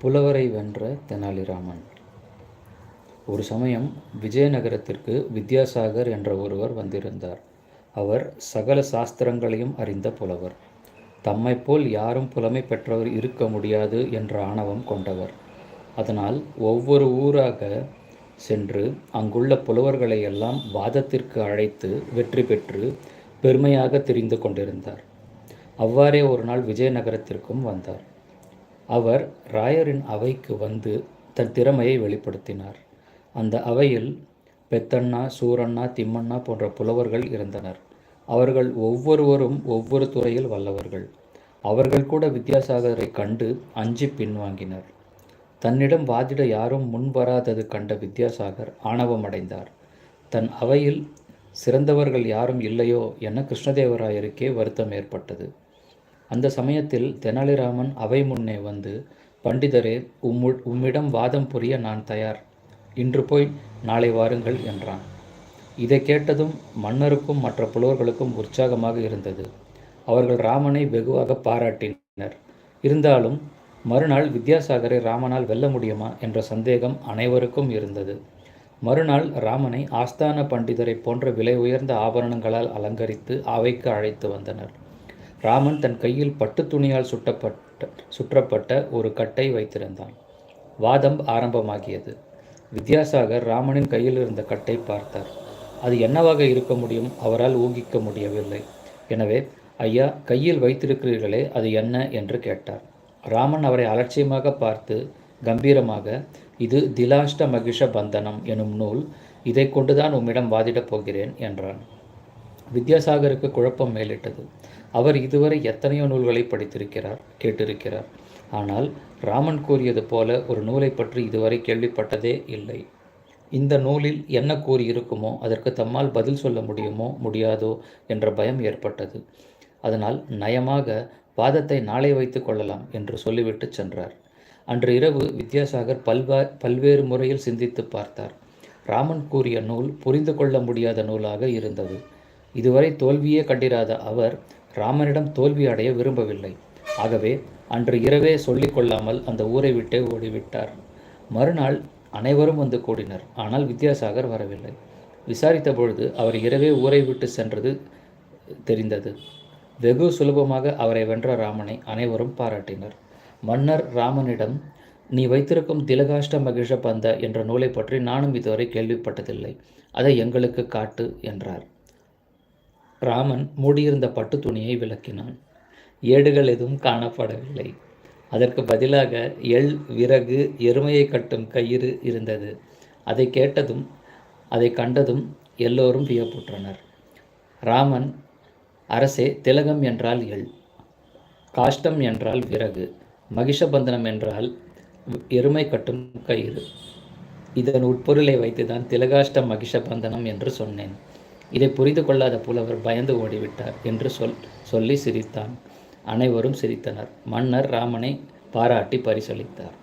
புலவரை வென்ற தெனாலிராமன். ஒரு சமயம் விஜயநகரத்திற்கு வித்யாசாகர் என்ற ஒருவர் வந்திருந்தார். அவர் சகல சாஸ்திரங்களையும் அறிந்த புலவர். தம்மைப் போல் யாரும் புலமை பெற்றவர் இருக்க முடியாது என்ற ஆணவம் கொண்டவர். அதனால் ஒவ்வொரு ஊராக சென்று அங்குள்ள புலவர்களை எல்லாம் வாதத்திற்கு அழைத்து வெற்றி பெற்று பெருமையாக தெரிந்து கொண்டிருந்தார். அவ்வாறே ஒரு நாள் விஜயநகரத்திற்கும் வந்தார். அவர் ராயரின் அவைக்கு வந்து தன் திறமையை வெளிப்படுத்தினார். அந்த அவையில் பெத்தண்ணா சூரண்ணா திம்மண்ணா போன்ற புலவர்கள் இருந்தனர். அவர்கள் ஒவ்வொருவரும் ஒவ்வொரு துறையில் வல்லவர்கள். அவர்கள் கூட வித்யாசாகரை கண்டு அஞ்சி பின்வாங்கினர். தன்னிடம் வாதிட யாரும் முன் வராதது கண்ட வித்யாசாகர் ஆணவமடைந்தார். தன் அவையில் சிறந்தவர்கள் யாரும் இல்லையோ என கிருஷ்ணதேவராயருக்கே வருத்தம் ஏற்பட்டது. அந்த சமயத்தில் தெனாலிராமன் அவை முன்னே வந்து பண்டிதரே உம்மு உம்மிடம் வாதம் புரிய நான் தயார். இன்று போய் நாளை வாருங்கள் என்றான். இதை கேட்டதும் மன்னருக்கும் மற்ற புலவர்களுக்கும் உற்சாகமாக இருந்தது. அவர்கள் ராமனை வெகுவாக பாராட்டினர். இருந்தாலும் மறுநாள் வித்யாசாகரை ராமனால் வெல்ல முடியுமா? என்ற சந்தேகம் அனைவருக்கும் இருந்தது. மறுநாள் ராமனை ஆஸ்தான பண்டிதரை போன்ற விலை உயர்ந்த ஆபரணங்களால் அலங்கரித்து அவைக்கு அழைத்து வந்தனர். ராமன் தன் கையில் பட்டு துணியால் சுட்டப்பட்ட சுற்றப்பட்ட ஒரு கட்டை வைத்திருந்தான். வாதம் ஆரம்பமாகியது. வித்யாசாகர் ராமனின் கையில் இருந்த கட்டை பார்த்தார். அது என்னவாக இருக்க முடியும்? அவரால் ஊகிக்க முடியவில்லை. எனவே ஐயா கையில் வைத்திருக்கிறீர்களே அது என்ன என்று கேட்டார். ராமன் அவரை அலட்சியமாக பார்த்து கம்பீரமாக இது திலாஷ்ட மகிஷ பந்தனம் எனும் நூல் இதை கொண்டுதான் உம்மிடம் வாதிடப் போகிறேன் என்றான். வித்யாசாகருக்கு குழப்பம் மேலிட்டது. அவர் இதுவரை எத்தனையோ நூல்களை படித்திருக்கிறார் கேட்டிருக்கிறார். ஆனால் ராமன் கூறியது போல ஒரு நூலை பற்றி இதுவரை கேள்விப்பட்டதே இல்லை. இந்த நூலில் என்ன கூறியிருக்குமோ அதற்கு தம்மால் பதில் சொல்ல முடியுமோ முடியாதோ என்ற பயம் ஏற்பட்டது. அதனால் நயமாக வாதத்தை நாளை வைத்து கொள்ளலாம் என்று சொல்லிவிட்டு சென்றார். அன்று இரவு வித்யாசாகர் பல்வா பல்வேறு முறையில் சிந்தித்து பார்த்தார். ராமன் கூறிய நூல் புரிந்து கொள்ள முடியாத நூலாக இருந்தது. இதுவரை தோல்வியே கண்டிராத அவர் ராமனிடம் தோல்வி அடைய விரும்பவில்லை. ஆகவே அன்று இரவே சொல்லிக்கொள்ளாமல் அந்த ஊரை விட்டே ஓடிவிட்டார். மறுநாள் அனைவரும் வந்து கூடினர். ஆனால் வித்யாசாகர் வரவில்லை. விசாரித்த பொழுது அவர் இரவே ஊரை விட்டு சென்றது தெரிந்தது. வெகு சுலபமாக அவரை வென்ற ராமனை அனைவரும் பாராட்டினர். மன்னர் ராமனிடம் நீ வைத்திருக்கும் திலகாஷ்ட மகிஷ பந்த என்ற நூலை பற்றி நானும் இதுவரை கேள்விப்பட்டதில்லை. அதை எங்களுக்கு காட்டு என்றார். ராமன் மூடியிருந்த பட்டு துணியை விளக்கினான். ஏடுகள் எதுவும் காணப்படவில்லை. அதற்கு பதிலாக எள் விறகு எருமையை கட்டும் கயிறு இருந்தது. அதை கேட்டதும் அதை கண்டதும் எல்லோரும் வியப்புற்றனர். ராமன் அரசே திலகம் என்றால் எள் காஷ்டம் என்றால் விறகு மகிஷபந்தனம் என்றால் எருமை கட்டும் கயிறு. இதன் உட்பொருளை வைத்துதான் திலகாஷ்ட மகிஷபந்தனம் என்று சொன்னேன். இதை புரிந்து கொள்ளாத புலவர் பயந்து ஓடிவிட்டார் என்று சொல் சொல்லி சிரித்தான். அனைவரும் சிரித்தனர். மன்னர் ராமனை பாராட்டி பரிசளித்தார்.